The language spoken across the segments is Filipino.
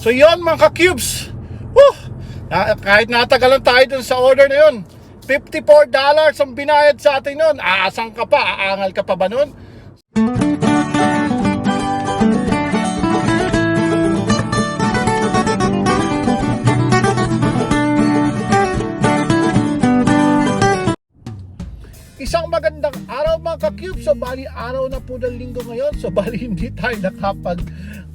So yon mga ka-cubes. Woo! Na, kahit natagalan tayo dun sa order na yun. $54 ang binayad sa atin nun. Aasang ka pa? Aangal ka pa ba nun? Isang magandang araw mga ka-cube. So bali araw na po ng linggo ngayon. So bali hindi tayo nakapag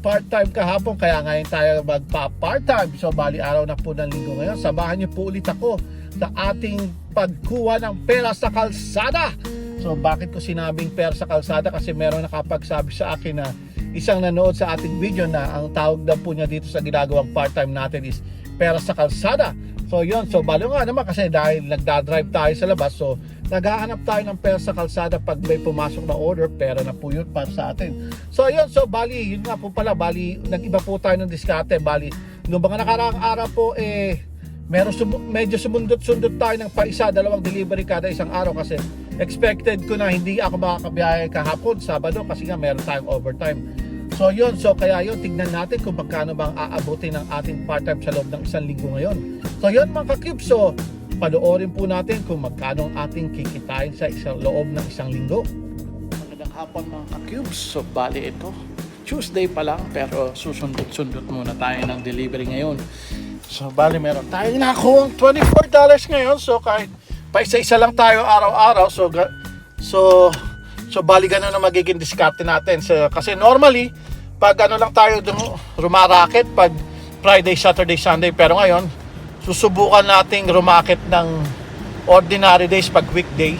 part-time kahapon kaya ngayon tayo magpa-part-time. So bali araw na po ng linggo ngayon. Samahan niyo po ulit ako sa ating pagkuha ng pera sa kalsada. So bakit ko sinabing pera sa kalsada? Kasi meron nakapagsabi sa akin na isang nanood sa ating video na ang tawag daw po niya dito sa ginagawang part-time natin is pera sa kalsada. So yun, so balo nga naman kasi dahil nagdadrive tayo sa labas, so naghahanap tayo ng pera sa kalsada pag may pumasok na order, pera na po yun para sa atin. So yun, so bali, yun nga po pala, bali, nag-iba po tayo ng diskarte, bali, noong mga nakaraang araw po, eh, meron sumu- medyo sumundot-sundot tayo ng pa isa, dalawang delivery kada isang araw kasi expected ko na hindi ako makakabiyahe kahapon, Sabado, kasi nga meron tayong overtime. So yun, so kaya yun, tignan natin kung magkano bang aabutin ng ating part-time sa loob ng isang linggo ngayon. So yun mga kakib, so panoorin po natin kung magkano ang ating kikitain sa isang loob ng isang linggo. Magandang hapon mga kakubes, so bali ito. Tuesday pa lang pero susundot-sundot muna tayo ng delivery ngayon. So bali meron tayo nakuha $24 ngayon so kahit pa isa-isa lang tayo araw-araw so so So bali ganun na magiging diskarte natin. So, kasi normally, pag ano lang tayo rumaraket, pag Friday, Saturday, Sunday, pero ngayon, susubukan nating rumakit ng ordinary days pag weekday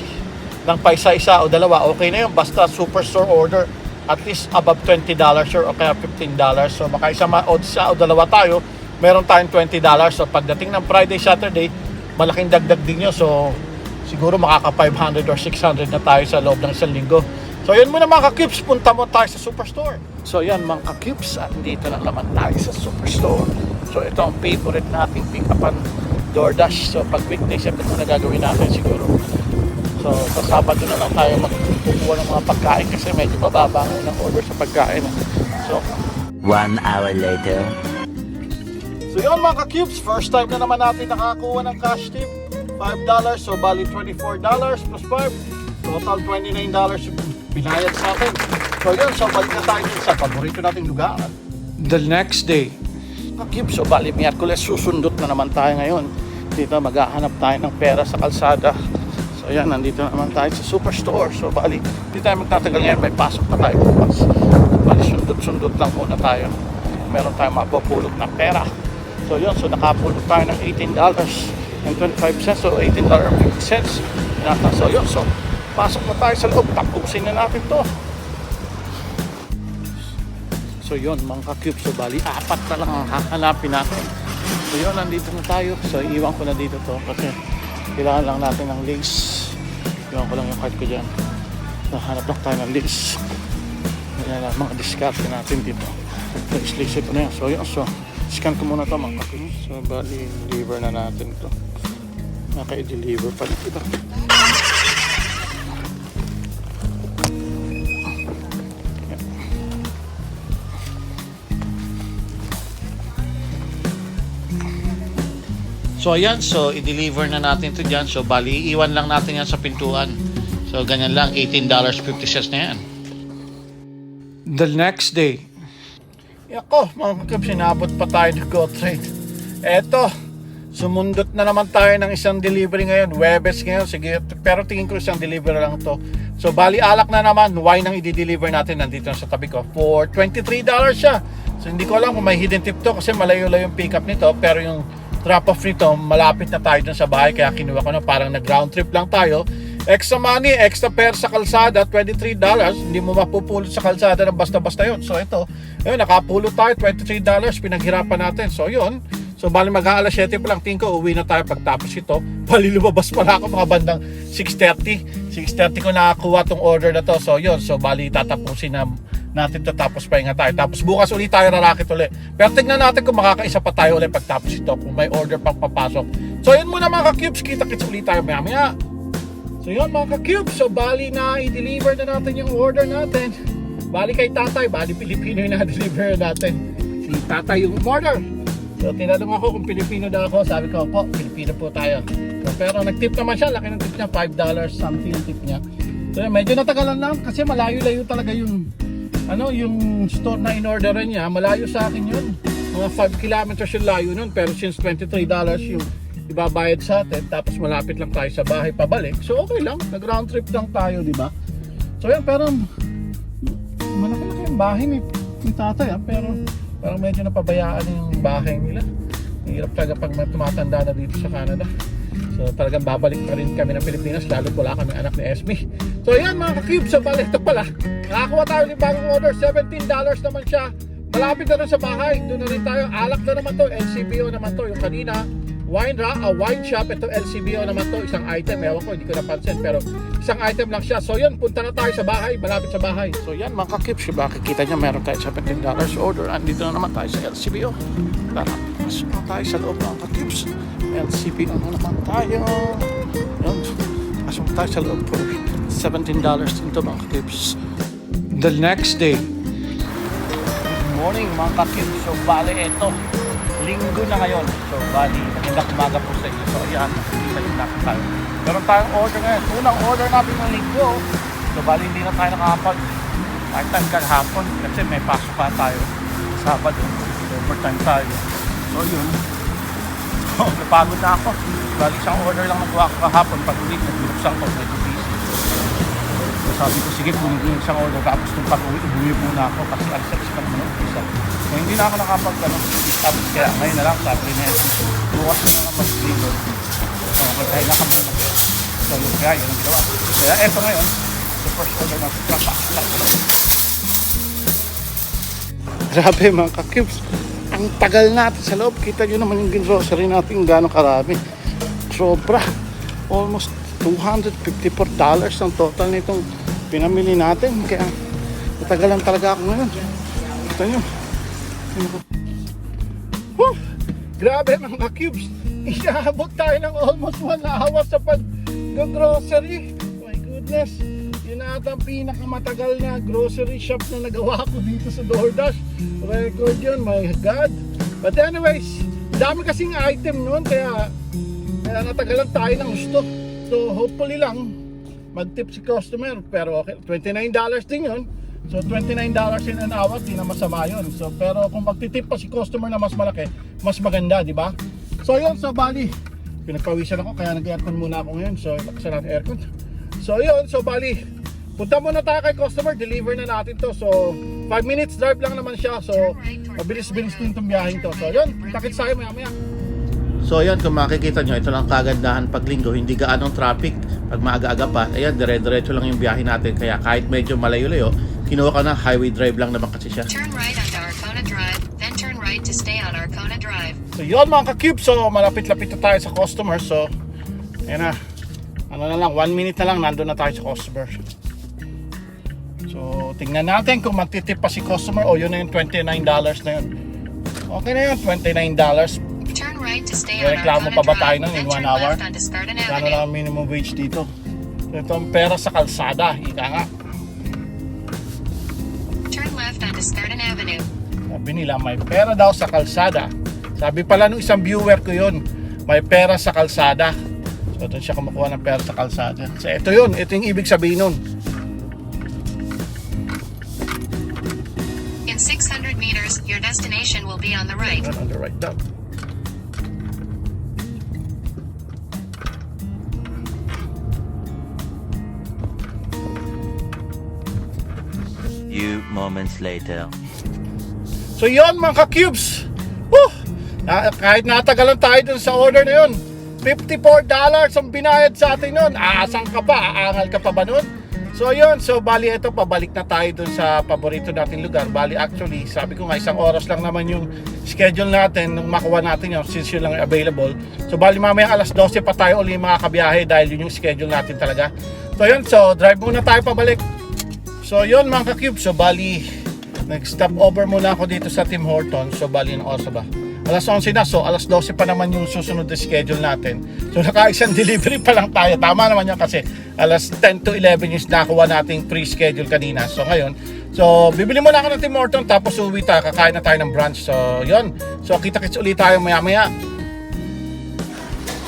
ng pa isa-isa o dalawa, okay na yun. Basta superstore order, at least above $20 or, o kaya $15. So baka isa ma- o isa o dalawa tayo, meron tayong $20. So pagdating ng Friday, Saturday, malaking dagdag din yun. So siguro makaka 500 or 600 na tayo sa loob ng isang linggo. So yun muna mga ka-cubes, punta mo tayo sa Superstore. So yan mga ka-cubes, at dito na naman tayo sa Superstore. So ito ang favorite nating pick-upan DoorDash. So pag weekdays, ito na gagawin natin siguro. So sa Sabado na lang tayo magkukuha ng mga pagkain kasi medyo mababa ang unang order sa pagkain. So One hour later. So yun mga ka-cubes, first time na naman natin nakakuha ng cash tip. $5, so bali $24 plus 5. Total $29 yung binayad sa atin. So yun, so balik na tayo sa paborito nating lugar. The next day, ka-cubes, so bali Miyerkules, susundot na naman tayo ngayon. Dito maghahanap tayo ng pera sa kalsada. So yan, nandito na naman tayo sa superstore. So bali, hindi tayo magtatagal ngayon, may pasok pa tayo bukas. Bali, sundot-sundot lang muna tayo. Meron tayong mapupulot na pera. So yun, so nakapulot tayo ng $18 and 25 cents. So $18 and 50 cents. Nata. So yun, so pasok na tayo sa loob. Tapusin na natin to. So yun, mga ka-cube. So bali, apat na lang ang hahanapin natin. So yun, nandito na tayo. So iwan ko na dito to kasi kailangan lang natin ng lace. Iwan ko lang yung card ko dyan. Nahanap lang tayo ng lace. Yan lang, mga discard natin dito. So islice ko na yan. So yun, so scan ko muna to mga ka-cube. So bali, deliver na natin to. Naka-deliver pa dito. So ayan, so i-deliver na natin to dyan. So bali, iwan lang natin yan sa pintuan. So ganyan lang, $18.50 na yan. The next day. Yako, mga kakab, sinabot pa tayo ng go trade. Eto, sumundot na naman tayo ng isang delivery ngayon. Webes ngayon, sige. Pero tingin ko isang delivery lang to. So bali, alak na naman. Wine ang i-deliver natin nandito na sa tabi ko. For $23 siya. So hindi ko alam kung may hidden tip to kasi malayo-layo yung pickup nito. Pero yung drop off nito, malapit na tayo dun sa bahay. Kaya kinuha ko na parang nag-round trip lang tayo. Extra money, extra pair sa kalsada, $23. Hindi mo mapupulot sa kalsada ng basta-basta yun. So ito, ayun, nakapulot tayo, $23. Pinaghirapan natin. So yun, So bali mag-aalas 7 pa lang tingin ko uwi na tayo pagtapos ito. Bali lumabas pala ako mga bandang 6.30. 6.30 ko nakakuha tong order na to. So yun, so bali tatapusin na natin to tapos pahinga tayo. Tapos bukas ulit tayo rarakit ulit. Pero tignan natin kung makakaisa pa tayo ulit pagtapos ito kung may order pang papasok. So yun muna mga ka-cubes, kita-kits ulit tayo maya maya. So yun mga ka-cubes, so bali na i-deliver na natin yung order natin. Bali kay tatay, bali Pilipino yung na-deliver natin. si tatay yung order. So tinanong ako kung Pilipino daw ako, sabi ko po, Pilipino po tayo. So, pero nag-tip naman siya, laki ng tip niya, $5 something tip niya. So medyo natagalan lang kasi malayo-layo talaga yung ano yung store na in-orderan niya, malayo sa akin yun. Mga 5 kilometers yung layo nun, pero since $23 yung ibabayad sa atin, tapos malapit lang tayo sa bahay pabalik. So okay lang, nag-round trip lang tayo, di ba? So yan, pero malaki-laki yung bahay ni, ni tatay, ah, pero parang medyo napabayaan yung bahay nila. Hirap talaga pag tumatanda na dito sa Canada. So talagang babalik pa rin kami ng Pilipinas lalo wala kami anak ni Esme. So yan mga ka-cube, so balik ito pala. Nakakuha tayo ng bagong order, $17 naman siya. Malapit na rin sa bahay, doon na rin tayo. Alak na naman to, LCBO naman to. Yung kanina, wine ra, a wine shop. Ito LCBO naman to, isang item. Ewan ko, hindi ko napansin. Pero isang item lang siya. So yun, punta na tayo sa bahay, malapit sa bahay. So yan mga ka-cube, diba? Kikita nyo, meron tayo $17 order. Andito na naman tayo sa LCBO. Tara, pasok na tayo sa loob mga ka-cubes. LCBO na naman tayo. Yun, pasok tayo sa loob for $17 din to mga ka-cubes. The next day, morning mga kakib. So bali ito, linggo na ngayon. So bali, magandang umaga po sa inyo. So ayan, nakikita natin tayo. Meron tayong order ngayon. Unang order natin ng linggo. So bali, hindi na tayo nakakapag part-time kahapon kasi may pasok pa tayo Sabado. So overtime tayo. So yun. Oh, napagod na ako. Bali, isang order lang nagawa ko kahapon. Pag uwi, nagbinuksan ko. Medyo. So sabi ko, sige, yung isang order. Tapos nung pag-uwi, umuwi muna ako kasi 6 pa naman ang isa. So hindi na ako nakapag, ano, tapos kaya ngayon na lang, sabi na yun, bukas na lang mag-deliver. So magkain na kami So yun kaya, yun ang ginawa. Kaya eto ngayon, the first order kapasok lang. Grabe mga ka-cubes. Ang tagal natin sa loob. Kita nyo naman yung grocery natin gano'ng karami. Sobra. Almost $254 ang total nitong pinamili natin. Kaya natagalan talaga ako ngayon. Kita nyo. Whew! Grabe mga cubes. Inaabot tayo ng almost one hour sa pag-grocery. My goodness. Yun na ata ang pinakamatagal na grocery shop na nagawa ko dito sa DoorDash. Record yun, my God. But anyways, dami kasing item noon kaya, kaya natagalan tayo ng gusto. So hopefully lang, mag-tip si customer. Pero okay, $29 din yun. So $29 in an hour, di na masama yun. So pero kung magtitip pa si customer na mas malaki, mas maganda, di ba? So yun, so bali, pinagpawisan ako kaya nag-aircon muna ako ngayon. So lakasan natin aircon. So yun, so bali, punta muna tayo kay customer, deliver na natin to. So 5 minutes drive lang naman siya. So mabilis-bilis din itong biyaheng to. So yun, takit tayo maya maya. So yan, kung makikita nyo, ito lang kagandahan pag linggo, hindi gaanong traffic pag maaga-aga pa. Ayan, dire-diretso lang yung biyahe natin. Kaya kahit medyo malayo-layo, kinuha ka na, highway drive lang naman kasi siya. Turn right onto Arcona Drive, then turn right to stay on Arcona Drive. So yun mga ka-cube, so malapit-lapit na tayo sa customer. So, ayan na. Ano na lang, one minute na lang, nandun na tayo sa customer. So, tingnan natin kung magtitip pa si customer o yun na yung $29 na yun. Okay na yun, $29. Right to stay on Reklamo pa ba tayo nun in one hour? Kano lang ang minimum wage dito. Ito ang pera sa kalsada, ika nga. Turn left onto Scarden Avenue. Sabi nila, may pera daw sa kalsada. Sabi pala nung isang viewer ko yun, may pera sa kalsada. So doon siya kumukuha ng pera sa kalsada. So ito yun, ito yung ibig sabihin nun. In 600 meters, your destination will be on the right. On the right daw. Moments later. So yun mga ka-cubes. Woo! Na, kahit natagalan tayo dun sa order na yun. $54 ang binayad sa atin nun. Aasang ka pa? Aangal ka pa ba nun? So yun, so bali ito, pabalik na tayo dun sa paborito nating lugar. Bali actually, sabi ko nga isang oras lang naman yung schedule natin nung makuha natin yun since yun lang yung available. So bali mamaya alas 12 pa tayo uli mga kabiyahe dahil yun yung schedule natin talaga. So yun, so drive muna tayo pabalik. So yun mga ka-cube, so bali nag-stop over muna ako dito sa Tim Hortons. So bali ng oras ba? Alas 11 na, so alas 12 pa naman yung susunod na schedule natin. So naka-isang delivery pa lang tayo. Tama naman yan kasi alas 10 to 11 yung nakuha nating pre-schedule kanina. So ngayon, So, bibili muna ako ng Tim Horton tapos uwi tayo, kakain na tayo ng brunch. So, yun. So, kita-kits ulit tayo maya-maya.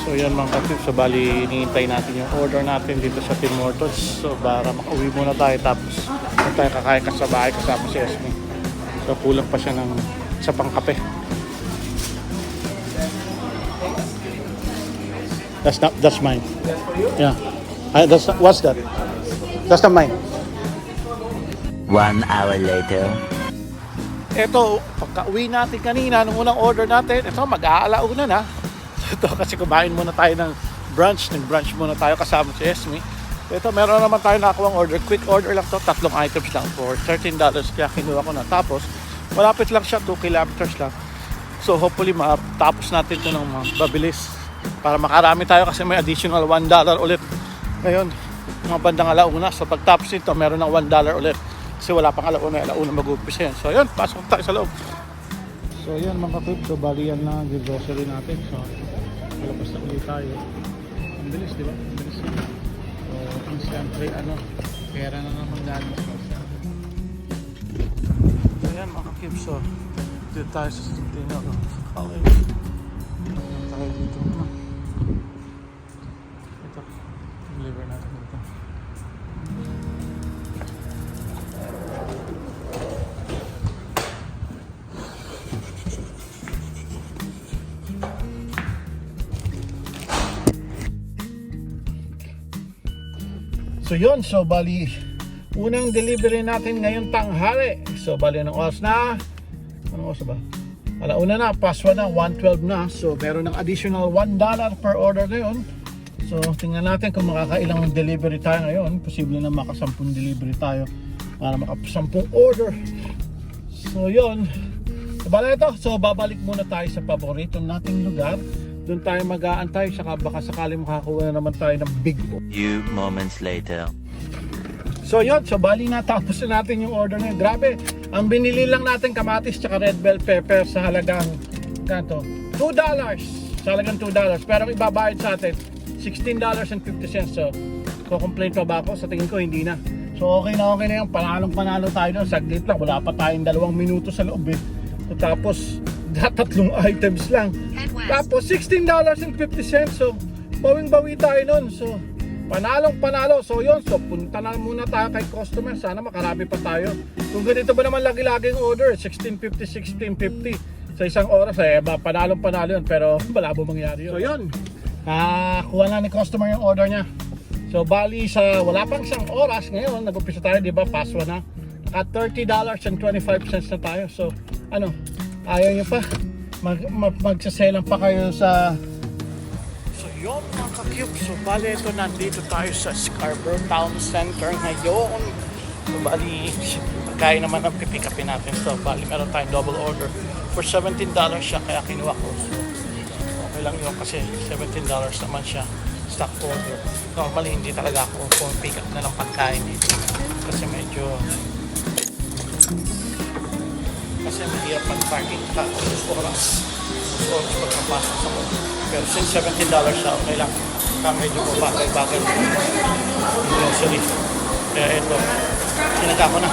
So, yan mga kapit. So, bali, hinihintay natin yung order natin dito sa Tim Hortons. So, para makauwi muna tayo tapos kung tayo kakain ka sa bahay kasama si Esme. So, kulang pa siya ng sa pangkape. That's not, that's mine. Yeah. I, that's, what's that? That's not mine. One hour later. Ito, pagka-uwi natin kanina, nung unang order natin, ito, mag-aalauna na. Ito, kasi kumain muna tayo ng brunch. Nag-brunch muna tayo kasama si Esme. Ito, meron naman tayo nakuha order. Quick order lang to tatlong items lang for $13. Kaya kinuha ko na. Tapos, malapit lang siya, 2 kilometers lang. So, hopefully, matapos natin ito ng mabilis. Para makarami tayo kasi may additional $1 ulit. Ngayon, mga bandang alauna. So, pagtapos nito, meron ng $1 ulit. Kasi wala pang alauna, alauna mag-umpisa yan. So, yun, pasok tayo sa loob. So, yan mga kapit. So, bali yan na yung grocery natin. So, malabas na ulit tayo. Ang bilis, di ba? Ang bilis. So, siyempre, ano, pera na naman galing So, yan mga kapit. So, dito tayo sa Centennial no? sa college. Ayan tayo dito. no? So yun, so bali unang delivery natin ngayong tanghali. So bali ng oras na ano oras ba? Alauna na, paswa na, 112 na. So meron ng additional $1 per order ngayon. So tingnan natin kung makakailang delivery tayo ngayon. Posible na makasampung delivery tayo para makasampung order. So yun. So bali ito, so babalik muna tayo sa paborito nating lugar. Doon tayo mag-aantay, saka baka sakali makakuha na naman tayo ng big Few moments later. So yun, so bali na tapos na natin yung order na yun. Grabe, ang binili lang natin kamatis tsaka red bell pepper sa halagang kanto, $2 sa halagang $2 pero ang ibabayad sa atin $16.50 so ko-complain pa ba ako? Sa tingin ko hindi na. So okay na okay na yung panalong panalo tayo doon saglit lang, wala pa tayong dalawang minuto sa loob eh. So, tapos tatlong items lang tapos $16.50 so bawing-bawi tayo nun. So panalong panalo. So yun, so punta na muna tayo kay customer. Sana makarami pa tayo. Kung ganito ba naman lagi-laging order, 1650, 1650 sa isang oras, eh, ba, panalong panalo yun. Pero malabo mangyari yun. So yun, nakakuha na ni customer yung order niya. So bali sa wala pang isang oras ngayon, nag-umpisa tayo, di ba, paswa na. At $30.25 na tayo. So ano, ayaw nyo pa. Mag, mag, magsaselan pa kayo sa So yun mga ka-cube, so bali ito nandito tayo sa Scarborough Town Center ngayon. So bali, pagkain naman ang pipikapin natin. So bali meron tayong double order for $17 siya kaya kinuha ko. So okay lang yun kasi $17 naman siya stock order. Normally hindi talaga ako pick up na lang pagkain dito kasi medyo kasi mahirap mag-parking ka oras. Sa oras pagkapasok sa mo. Pero since $17 siya, okay lang. Kaya medyo po bagay-bagay. Grocery. Kaya ito, sinaga ko na.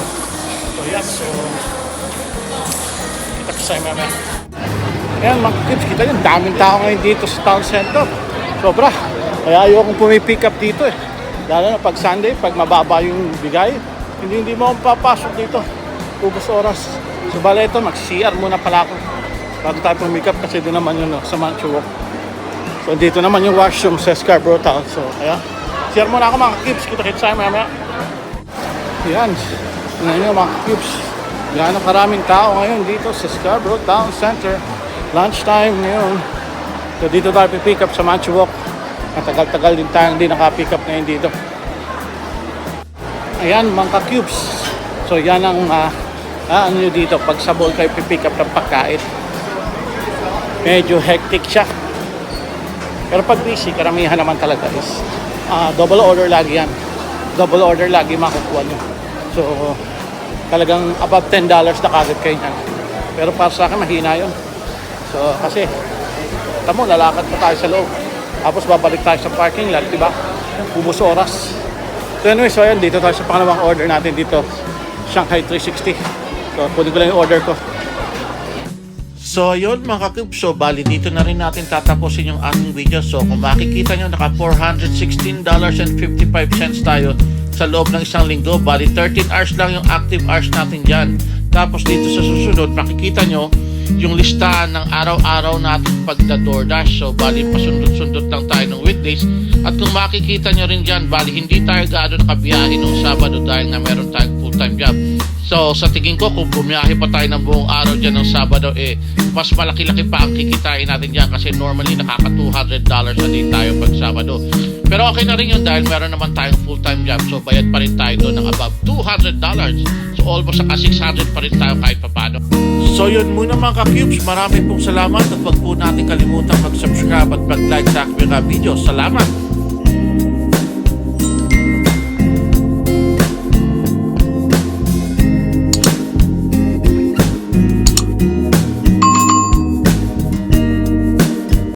So yan, so kita ko sa'yo mamaya. Ayan mga kids, kita yun, daming tao ngayon dito sa town center. Sobra. Kaya ayokong pumipick up dito eh. Lalo na pag Sunday, pag mababa yung bigay, hindi hindi mo papasok dito. Ubus oras. So bala ito, mag-CR muna pala ako. Bago tayo pumick up kasi doon naman yun no, sa Manchu Walk. So dito naman yung washroom sa Scarborough Town. So kaya, CR muna ako mga kids. Kita-kita tayo mamaya. Yan. Nyo mga cubes. Gaano karaming tao ngayon dito sa Scarborough Town Center. Lunchtime ngayon. So dito tayo pick up sa Manchu Walk. Matagal-tagal din tayo hindi naka-pick up ngayon dito. Ayan mga cubes. So yan ang uh, ah, ano dito pag sa mall kayo pick up ng pagkain. Medyo hectic siya. Pero pag busy, karamihan naman talaga is ah, double order lagi yan. Double order lagi makukuha nyo. So, talagang above $10 na kagad kayo yan. Pero para sa akin, mahina yun. So, kasi, tamo, lalakad pa tayo sa loob. Tapos babalik tayo sa parking lot, di ba? Ubus oras. So anyway, so ayan, dito tayo sa pangalawang order natin dito. Shanghai 360. So, kunin ko lang yung order ko. So, yun mga kakib. So, bali dito na rin natin tatapusin yung ating video. So, kung makikita nyo, naka $416.55 tayo sa loob ng isang linggo. Bali, 13 hours lang yung active hours natin dyan. Tapos dito sa susunod, makikita nyo yung listahan ng araw-araw natin pagda-DoorDash. So, bali, pasundot-sundot lang tayo ng weekdays. At kung makikita nyo rin dyan, bali, hindi tayo gaano nakabiyahe nung Sabado dahil nga meron tayong full-time job. So, sa tingin ko, kung bumiyahe pa tayo ng buong araw dyan ng Sabado, eh, mas malaki-laki pa ang kikitain natin dyan kasi normally nakaka $200 a day tayo pag Sabado. Pero okay na rin yun dahil meron naman tayong full-time job. So, bayad pa rin tayo doon ng above $200. So, almost naka 600 pa rin tayo kahit papano. So, yun muna mga ka-cubes. Maraming pong salamat at wag po natin kalimutan mag-subscribe at mag-like sa aking mga video. Salamat!